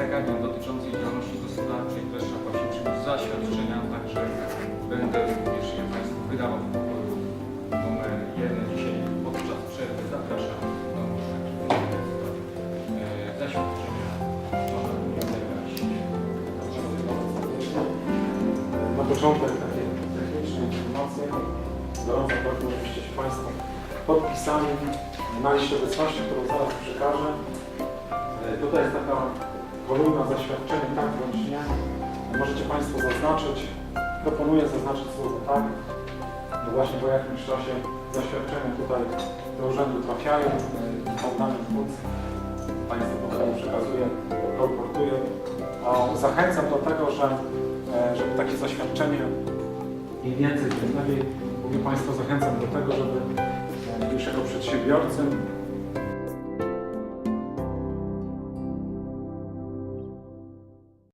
zagadnień dotyczących działalności gospodarczej, które trzeba właśnie przyjąć zaświadczenia, także będę również je Państwu wydawał w pokoju numer 1 dzisiaj podczas przerwy. Zapraszam do e, zaświadczenia. Na początek takie techniczne informacje. Gorąco proszę oczywiście się Państwo podpisami na liście obecności, którą zaraz przekażę. E, tutaj jest taka kolumna zaświadczenie tak bądź nie. Możecie Państwo zaznaczyć. Proponuję zaznaczyć słowo tak, bo właśnie po jakimś czasie zaświadczenia tutaj do urzędu trafiają, e, są dane funkcji. Państwo potem przekazuje, kolportuje. A Zachęcam do tego, że, e, żeby takie zaświadczenie im więcej, tym lepiej. Mówię Państwu, zachęcam do tego, żeby e, już jako przedsiębiorcy